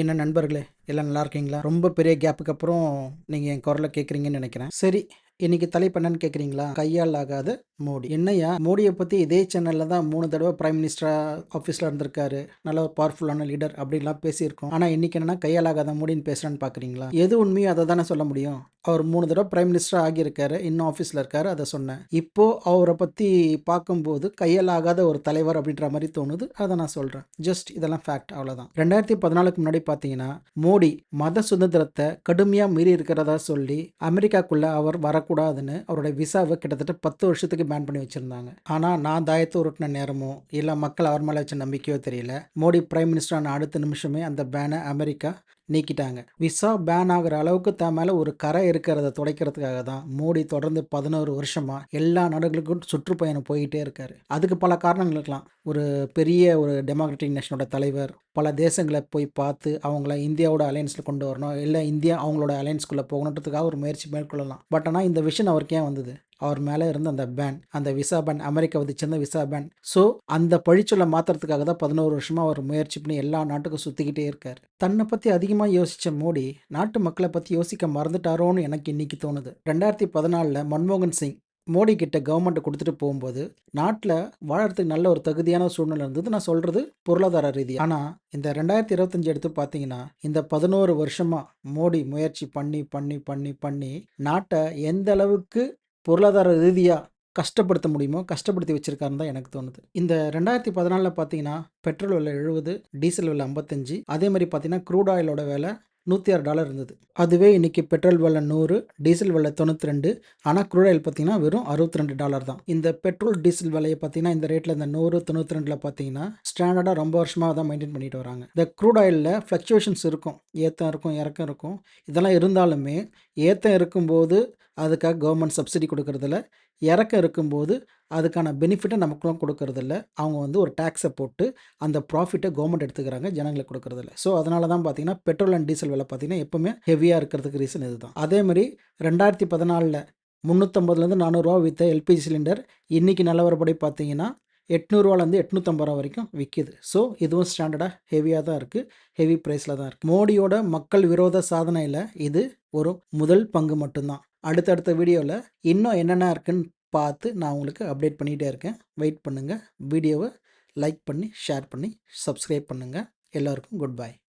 என்ன நண்பர்களே எல்லாம் நல்லா இருக்கீங்களா? ரொம்ப பெரிய கேப்புக்கு அப்புறம் நீங்கள் என் குரலை கேட்குறீங்கன்னு நினைக்கிறேன். சரி இன்னைக்கு தலைப்பு என்னன்னு கேட்குறீங்களா கையால் ஆகாத மோடி. என்னையா மோடியை பற்றி இதே சேனலில் தான் மூணு தடவை பிரைம் மினிஸ்டராக ஆஃபீஸில் இருந்திருக்காரு. நல்ல ஒரு பவர்ஃபுல்லான லீடர் அப்படின்லாம் பேசியிருக்கோம். ஆனால் இன்னைக்கு என்னென்னா கையால் ஆகாத மோடின்னு பேசுகிறேன்னு பார்க்குறீங்களா எது உண்மையோ அதை தானே சொல்ல முடியும். அவர் மூணு தடவை பிரைம் மினிஸ்டர் ஆகியிருக்காரு இன்னும் ஆஃபீஸில் இருக்காரு அதை சொன்னேன். இப்போது அவரை பற்றி பார்க்கும்போது கையால் ஆகாத ஒரு தலைவர் அப்படின்ற மாதிரி தோணுது அதை நான் சொல்கிறேன் ஜஸ்ட் இதெல்லாம் ஃபேக்ட் அவ்வளோதான் ரெண்டாயிரத்தி பதினாலுக்கு முன்னாடி பார்த்தீங்கன்னா மோடி மத சுதந்திரத்தை கடுமையாக மீறி இருக்கிறதா சொல்லி அமெரிக்காக்குள்ளே அவர் வரக்கூடாதுன்னு அவருடைய விசாவை கிட்டத்தட்ட பத்து வருஷத்துக்கு பேன் பண்ணி வச்சுருந்தாங்க. ஆனால் நான் தாயத்தை உருட்டின நேரமோ இல்லை மக்கள் அவர் மேலே வச்ச நம்பிக்கையோ தெரியல. மோடி பிரைம் மினிஸ்டர் அடுத்த நிமிஷமே அந்த பேனை அமெரிக்கா நீக்கிட்டாங்க. விசா பேன் ஆகிற அளவுக்கு தான் மேலே ஒரு கரை இருக்கிறத துடைக்கிறதுக்காக தான் மோடி தொடர்ந்து பதினோரு வருஷமா எல்லா நாடுகளுக்கும் சுற்றுப்பயணம் போயிட்டே இருக்காரு. அதுக்கு பல காரணங்கள் இருக்கலாம். ஒரு பெரிய ஒரு டெமோக்ராட்டிக் நேஷனோட தலைவர் பல தேசங்களை போய் பார்த்து அவங்கள இந்தியாவோட அலையன்ஸில் கொண்டு வரணும் இல்லை இந்தியா அவங்களோட அலையன்ஸ்குள்ளே போகணுன்றதுக்காக ஒரு முயற்சி மேற்கொள்ளலாம். பட் ஆனால் இந்த விஷன் அவருக்கு ஏன் வந்தது? அவர் மேலே இருந்த அந்த பேன் அந்த விசா பேன் அமெரிக்கா விதிச்சிருந்த விசா பேன் ஸோ அந்த பழிச்சொல்லை மாற்றுறதுக்காக தான் பதினோரு வருஷமாக அவர் முயற்சி பண்ணி எல்லா நாட்டுக்கும் சுற்றிக்கிட்டே இருக்கார். தன்னை பற்றி அதிகமாக யோசித்த மோடி நாட்டு மக்களை பற்றி யோசிக்க மறந்துட்டாரோன்னு எனக்கு இன்னைக்கு தோணுது. ரெண்டாயிரத்தி பதினாலில் மன்மோகன் சிங் மோடி கிட்ட கவர்மெண்ட் கொடுத்துட்டு போகும்போது நாட்டில் வாழறதுக்கு நல்ல ஒரு தகுதியான சூழ்நிலை இருந்தது. நான் சொல்கிறது பொருளாதார ரீதி ஆனால் இந்த ரெண்டாயிரத்தி இருபத்தஞ்சி எடுத்து பார்த்தீங்கன்னா இந்த பதினோரு வருஷமாக மோடி முயற்சி பண்ணி பண்ணி பண்ணி பண்ணி நாட்டை எந்த அளவுக்கு பொருளாதார ரீதியாக கஷ்டப்படுத்த முடியுமோ கஷ்டப்படுத்தி வச்சிருக்காருன்னு தான் எனக்கு தோணுது. இந்த ரெண்டாயிரத்தி பதினாலில் பார்த்தீங்கன்னா பெட்ரோல் விலை எழுபது டீசல் விலை ஐம்பத்தஞ்சு அதே மாதிரி பார்த்தீங்கன்னா க்ரூட் ஆயிலோட விலை நூற்றி ஆறு டாலர் இருந்தது. அதுவே இன்றைக்கி பெட்ரோல் விலை நூறு டீசல் விலை தொண்ணூற்றி ரெண்டு ஆனால் க்ரூட் ஆயில் பார்த்தீங்கன்னா வெறும் அறுபத்தி ரெண்டு டாலர் தான். இந்த பெட்ரோல் டீசல் விலையை பார்த்தீங்கன்னா இந்த ரேட்டில் இந்த நூறு தொண்ணூற்றி ரெண்டில் பார்த்தீங்கன்னா ஸ்டாண்டர்டாக ரொம்ப வருஷமாக தான் மெயின்டைன் பண்ணிட்டு வராங்க. இந்த க்ரூட் ஆயிலில் ஃப்ளக்சுவேஷன்ஸ் இருக்கும். ஏற்றம் இருக்கும் இறக்கம் இருக்கும். இதெல்லாம் இருந்தாலுமே ஏற்றம் இருக்கும்போது அதுக்காக கவர்மெண்ட் சப்சிடி கொடுக்கறதில்ல. இறக்கம் இருக்கும்போது அதுக்கான பெனிஃபிட்டை நமக்குலாம் கொடுக்கறதில்ல. அவங்க வந்து ஒரு டேக்ஸை போட்டு அந்த ப்ராஃபிட்டை கவர்மெண்ட் எடுத்துக்கிறாங்க ஜனங்களுக்கு கொடுக்கறதில்ல. ஸோ அதனால தான் பார்த்தீங்கன்னா பெட்ரோல் அண்ட் டீசல் விலை பார்த்தீங்கன்னா எப்போவுமே ஹெவியாக இருக்கிறதுக்கு ரீசன் இதுதான். அதேமாதிரி ரெண்டாயிரத்தி பதினாலில் முந்நூற்றம்பதுலேருந்து நானூறுரூவா வித்த எல்பிஜி சிலிண்டர் இன்றைக்கி நிலவரப்படி பார்த்தீங்கன்னா எட்நூறுவாலேருந்து எட்நூற்றம்பது ரூபா வரைக்கும் விற்கிது ஸோ இதுவும் ஸ்டாண்டர்டாக ஹெவியாக தான் இருக்குது ஹெவி ப்ரைஸில் தான் இருக்குது மோடியோட மக்கள் விரோத சாதனையில் இது ஒரு முதல் பங்கு மட்டும்தான். அடுத்தடுத்த வீடியோவில் இன்னும் என்னென்ன இருக்குன்னு பார்த்து நான் உங்களுக்கு அப்டேட் பண்ணிகிட்டே இருக்கேன். வெயிட் பண்ணுங்கள் வீடியோவை லைக் பண்ணி ஷேர் பண்ணி சப்ஸ்கிரைப் பண்ணுங்கள் எல்லோருக்கும் குட் பாய்